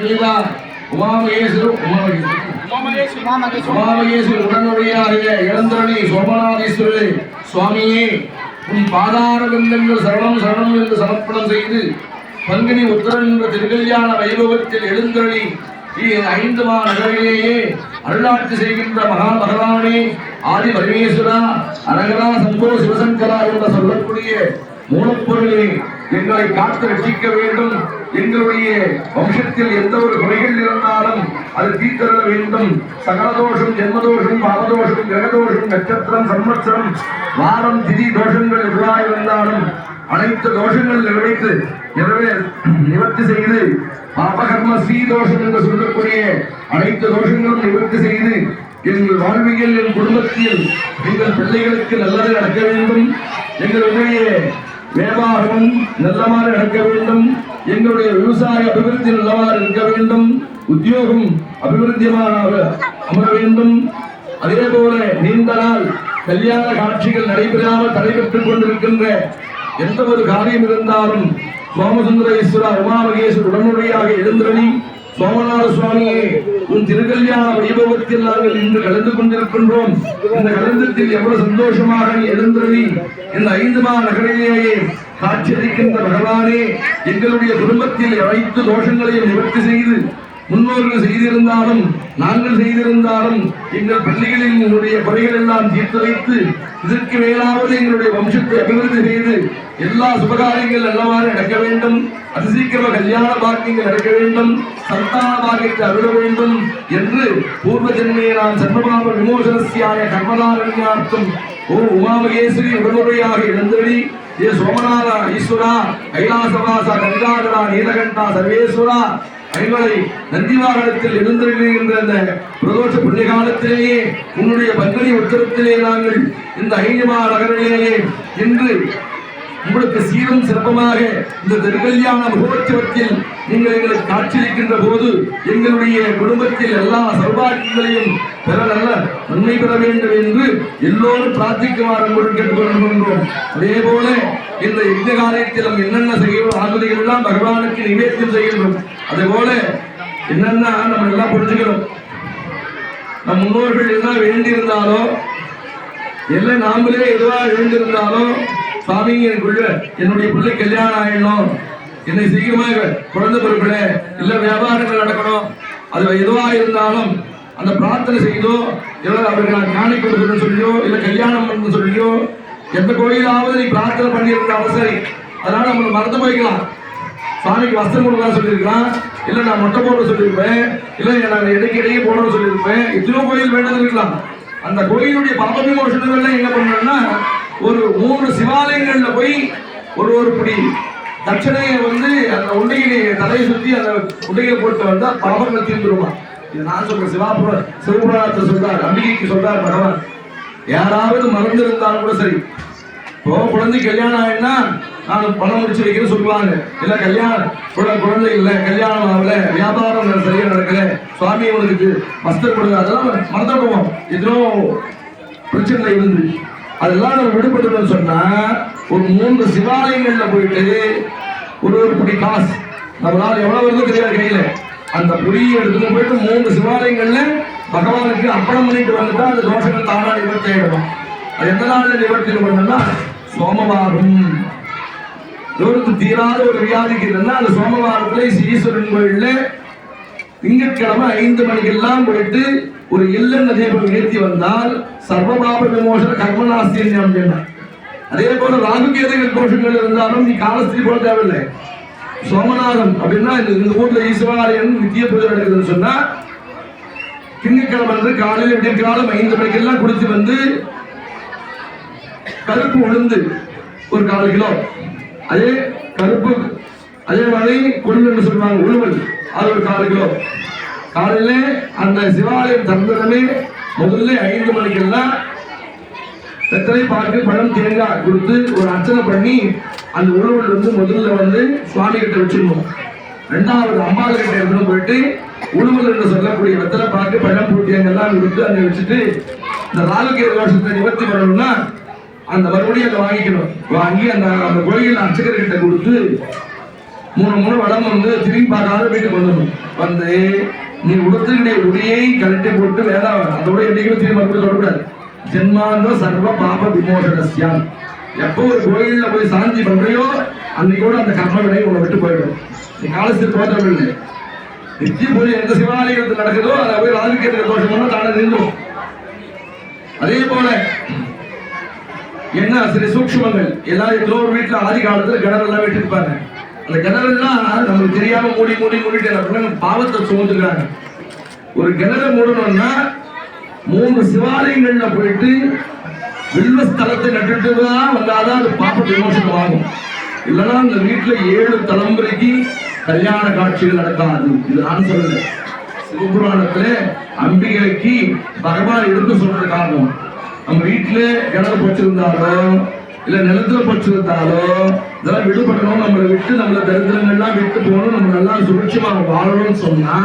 நீதா உமாமகேஸ்வரு உமாமகேஸ்வரு உமாமகேஸ்வரர். உடனுடையாகிய இளந்தரணி சோமநாதீஸ்வரர் சுவாமியே உன் பாதார விந்தங்கள் சரணம் சரணம் என்று சமர்ப்பணம் செய்து பங்குனி உத்தரன் என்ற திருக்கல்யாண வைபவத்தில் எழுந்தருளி ஐந்து மா நகரிலேயே அருளாட்சி செய்கின்ற மகா பகவானே ஆதி பரமேஸ்வரா அரகரா சம்போ சிவசங்கரா என்று சொல்லக்கூடிய மூலப்பொருளே எங்களை காத்து ரட்சிக்க வேண்டும். எங்களுடைய வம்சத்தில் எந்த ஒரு குறைகள் இருந்தாலும் அது தீர்த்தர வேண்டும். சகலதோஷம் ஜென்மதோஷம் பாவதோஷம் கிரகதோஷம் நட்சத்திரம் சம்வத்சரம் வாரம் திதி தோஷங்கள் எதுவாக இருந்தாலும் அனைத்து தோஷங்கள் நிறைவேற்று. நிறைவே நிவர்த்தி செய்து பாபகர்ம ஸ்ரீ தோஷம் என்று சொல்லக்கூடிய அனைத்து தோஷங்களும் நிவர்த்தி செய்து எங்கள் வாழ்வியல் என் குடும்பத்தில் எங்கள் பிள்ளைகளுக்கு நல்லது நடக்க வேண்டும். எங்களுடைய வியாபாரமும் நல்லவாறு நடக்க வேண்டும். எங்களுடைய விவசாய அபிவிருத்தி நல்லவாறு இருக்க வேண்டும். உத்தியோகம் அபிவிருத்தியமான அமர வேண்டும். அதே போல நீண்ட நாள் கல்யாண காட்சிகள் நடைபெறாமல் தடைபெற்றுக் கொண்டிருக்கின்ற எந்த ஒரு காரியம் இருந்தாலும் சோமசுந்தரேஸ்வரர் உமாமகேஸ்வரர் உடனுடையாக எழுந்திரணி சோமநாத சுவாமியே உன் திருக்கல்யாண வைபவத்தில் நாங்கள் இன்று கலந்து கொண்டிருக்கின்றோம். இந்த கலந்தத்தில் எவ்வளவு சந்தோஷமாக நீ எழுந்தருளி இந்த ஐந்து மா நகரிலேயே காட்சியளிக்கின்ற பகவானே எங்களுடைய குடும்பத்தில் அனைத்து தோஷங்களையும் நிவர்த்தி செய்து முன்னோர்கள் செய்திருந்தாலும் நாங்கள் செய்திருந்தாலும் எங்கள் பள்ளிகளில் எங்களுடைய குறைகள் எல்லாம் தீர்த்து வைத்து இதற்கு மேலாவது எங்களுடைய வம்சத்தை அபிவிருத்தி செய்து எல்லா சுபகாரியங்கள் நல்லவாறு நடக்க வேண்டும் அதிசீக்கிரம கல்யாண பாக்கியங்கள் நடக்க வேண்டும் சந்தான பாக்கியத்தை அருள வேண்டும் என்று பூர்வ ஜென்மையை நான் சர்மபாப விமோசனசியாய கர்மதாரண்யார்த்தம் ஓ உமாமகேஸ்வரி உடனுடையாக எழுந்தடி ஏ சோமநாத ஈஸ்வரா கைலாசவாசா கங்காதரா நீலகண்டா சர்வேஸ்வரா ஐவரை நந்திவாகனத்தில் எழுந்திருக்கின்ற அந்த பிரதோஷ புண்ணிய காலத்திலேயே உன்னுடைய பங்கனி உத்தரத்திலே நாங்கள் இந்த ஐயமா நகரிலேயே இன்று உங்களுக்கு சீரும் சிறப்பமாக இந்த திருக்கல்யாண மகோத்சவத்தில் நீங்கள் எங்களுக்கு காட்சியளிக்கின்ற போது எங்களுடைய குடும்பத்தில் எல்லா சௌபாகியங்களையும் பெற நல்ல நன்மை பெற வேண்டும் என்று எல்லோரும் பிரார்த்திக்குமாறு அன்புடன் கேட்டுக்கொள்கின்றோம் அதே போல இந்த யுத்த காலத்தில் நம்ம என்னென்ன செய்யணும் ஆகுதிகள் எல்லாம் பகவானுக்கு நிவேத்தியம் செய்கின்றோம். அதே போல என்னென்ன நம்ம எல்லாம் புரிஞ்சுக்கிறோம் நம் முன்னோர்கள் என்ன வேண்டியிருந்தாலோ எல்லாம் நாமளே எதுவாக வேண்டியிருந்தாலோ சாமி என் என்னுடைய பிள்ளை கல்யாணம் ஆயிடணும். என்னை சீக்கிரமா குழந்தை பிறப்பிட இல்ல வியாபாரங்கள் நடக்கணும். அது எதுவா இருந்தாலும் அந்த பிரார்த்தனை செய்தோ இல்லை அவருக்கு நான் ஞானி கொடுக்கணும்னு சொல்லியோ இல்லை கல்யாணம் பண்ணு சொல்லியோ எந்த கோயிலாவது நீ பிரார்த்தனை பண்ணியிருந்தாலும் சரி. அதனால நம்ம மறந்து போய்க்கலாம். சாமிக்கு வஸ்திரம் கொடுக்கலாம் சொல்லியிருக்கலாம். இல்லை நான் மொட்டை போட சொல்லியிருப்பேன். இல்லை நான் இடைக்கிடையே போடணும்னு சொல்லியிருப்பேன். எத்தனையோ கோயில் வேண்டது இருக்கலாம். அந்த கோயிலுடைய பாப விமோசனங்கள்லாம் என்ன பண்ணணும்னா ஒரு மூணு சிவாலயங்கள்ல போய் ஒரு ஒரு படி தட்சணையை வந்து அந்த உண்டையிலே தலையை சுத்தி அந்த உண்டையை போட்டு வந்தா பாபங்கள் தீர்ந்துருமா இது நான் சொல்றேன் சிவாபுர சிவபுராணத்தை சொல்றார் அம்பிகைக்கு சொல்றார் பகவான். யாராவது மறந்து இருந்தாலும் கூட சரி. இப்போ குழந்தை கல்யாணம் ஆயிடுனா நான் பணம் முடிச்சு வைக்கிறேன்னு சொல்லுவாங்க. இல்ல கல்யாணம் குழந்தை இல்ல கல்யாணம் ஆகல வியாபாரம் சரியா நடக்கல சுவாமி உனக்கு வஸ்திரம் கொடுங்க அதெல்லாம் மறந்துடுவோம். எதுவும் பிரச்சனை இருந்து. அதெல்லாம் நம்ம விடுபட்டுட்டோம்னு சொன்னா ஒரு மூன்று சிவாலயங்கள்ல போயிட்டு ஒரு ஒரு புடி காசு. நம்மளால எவ்வளவு வருது தெரியாது கையில. அந்த புரிய எடுத்துட்டு போயிட்டு மூன்று சிவாலயங்கள்ல பகவானுக்கு அர்ப்பணம் பண்ணிட்டு வந்துட்டா அந்த தோஷங்கள் தானா நிவர்த்தி ஆயிடும் அது எந்த நாள்ல நிவர்த்தி பண்ணணும்னா சோமவாரம். இவருக்கு தீராத ஒரு வியாதிக்கு இருந்தா அந்த சோமவாரத்துல ஈஸ்வரன் கோயில்ல திங்கட்கிழமை ஐந்து மணிக்கெல்லாம் போயிட்டு ஒரு எல்லெண்ண தீபம் ஏற்றி வந்தால் சர்வபாப விமோசன கர்மநாசியம் அப்படின்னா. அதே போல ராகுகேதைகள் தோஷங்கள் இருந்தாலும் நீ காலஸ்திரி போல தேவையில்லை. சோமநாதம் அப்படின்னா இந்த இந்த ஊர்ல ஈஸ்வராலயம் நித்திய பூஜை நடக்குதுன்னு சொன்னா திங்கட்கிழமை வந்து காலையில் விடிய காலம் ஐந்து மணிக்கெல்லாம் குடிச்சு வந்து கருப்பு உளுந்து ஒரு கால் கிலோ. அதே கருப்பு அதே மாதிரி கொள்ளுன்னு சொல்லுவாங்க உழுவல் அது ஒரு கால் கிலோ. காலையில அந்த சிவாலயம் திறந்ததுமே முதல்ல ஐந்து மணிக்கெல்லாம் வெத்தலை பாக்கு பழம் தேங்காய் கொடுத்து ஒரு அர்ச்சனை பண்ணி அந்த உழவல் வந்து முதல்ல வந்து சுவாமி கிட்ட வச்சிருந்தோம் ரெண்டாவது அம்பாள் கிட்ட எடுத்துட்டு போயிட்டு உழுவல் என்று சொல்லக்கூடிய வெத்தலை பாக்கு பழம் பூ எல்லாம் கொடுத்து அங்கே வச்சுட்டு இந்த ராகுகேது தோஷத்தை நிவர்த்தி பண்ணணும்னா அந்த மறுபடியும் அதை வாங்கிக்கணும். வாங்கி அந்த அந்த கோயில் அர்ச்சகர்கிட்ட கொடுத்து மூணு மூணு வடம் வந்து திரும்பி பார்க்காத வீட்டுக்கு வந்துடணும். வந்து நீ உடுத்துக்கிடைய உடையை கழட்டி போட்டு வேதம் அதோட என்னைக்கும் திரும்பி மறுபடியும் சொல்லக்கூடாது. ஜென்மாந்தோ சர்வ பாப விமோசனஸ்யான் எப்போ ஒரு கோயிலில் போய் சாந்தி பண்றியோ அன்னைக்கோட அந்த கர்ம வினை உங்களை விட்டு போயிடும். நீ காலத்தில் தோற்றம் இல்லை நித்திய பூஜை எந்த சிவாலயத்தில் நடக்குதோ அதை போய் ராஜகேந்திர தோஷம் பண்ணா தானே நின்றும் அதே போல என்ன சில சூக்ஷ்மங்கள். எல்லாரும் ஏதோ ஒரு வீட்டுல ஆதி காலத்துல கிணறெல்லாம் வெட்டிருப்பாங்க. அந்த கிணறுலாம் நமக்கு தெரியாம மூடி மூடி மூடிட்டு என்ன பாவத்தை சுமந்துக்கிறாங்க. ஒரு கிணறு மூடணும்னா மூணு சிவாலயங்கள்ல போயிட்டு வில்வ ஸ்தலத்தை நட்டுட்டு தான் வந்தாதான் அது பாப்ப விமோசனம் ஆகும். இல்லைன்னா அந்த வீட்டுல ஏழு தலைமுறைக்கு கல்யாண காட்சிகள் நடக்காது. இது நான் சொல்லல. சிவபுராணத்துல அம்பிகைக்கு பகவான் எடுத்து சொல்ற காரணம் நம்ம வீட்டுல கிணறு போச்சிருந்தாலும் இல்ல நிலத்துல படிச்சிருந்தாலோ இதெல்லாம் விடுபடணும். நம்மளை விட்டு நம்மள தரித்திரங்கள்லாம் விட்டு போகணும். நம்ம நல்லா சுபிட்சமா வாழணும்னு சொன்னா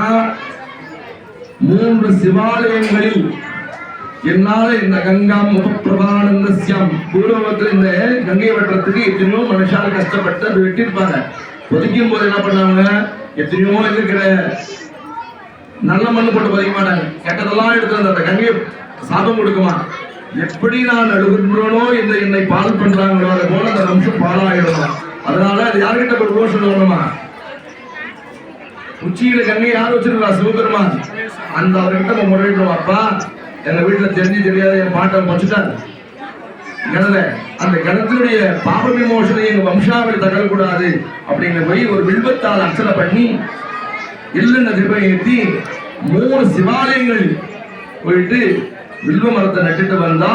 மூன்று சிவாலயங்களில் என்னால இந்த கங்கா முகப்பிரபானந்தஸ்யம் பூர்வத்தில் இந்த கங்கை வட்டத்துக்கு எத்தனையோ மனுஷால் கஷ்டப்பட்டு அதை வெட்டியிருப்பாங்க. ஒதுக்கும் போது என்ன பண்ணாங்க? எத்தனையோ இருக்கிற நல்ல மண்ணு போட்டு பதிக்க மாட்டாங்க. கெட்டதெல்லாம் எடுத்து அந்த கங்கையை சாபம் கொடுக்குமா? எப்படி நான் அழுகுன்றனோ இந்த என்னை பால் பண்றாங்களோ அதை போல அந்த வம்சம் பாலாயிடும். அதனால அது யார்கிட்ட ஒரு ரோஷன் வரணுமா உச்சியில கங்கை யார் வச்சிருக்கா சிவபெருமான்? அந்த அவர்கிட்ட நம்ம முறையிட்டோம் அப்பா எங்க வீட்டுல தெரிஞ்சு தெரியாத என் பாட்டை வச்சுட்டார் கிணல அந்த கிணத்தினுடைய பாப விமோசனை எங்க வம்சாவளி தகரக்கூடாது அப்படிங்கிற போய் ஒரு வில்பத்தால் அர்ச்சனை பண்ணி இல்லைன்னு திருப்பி ஏற்றி மூணு சிவாலயங்கள் போயிட்டு வில்வ மரத்தை நட்டுட்டு வந்தா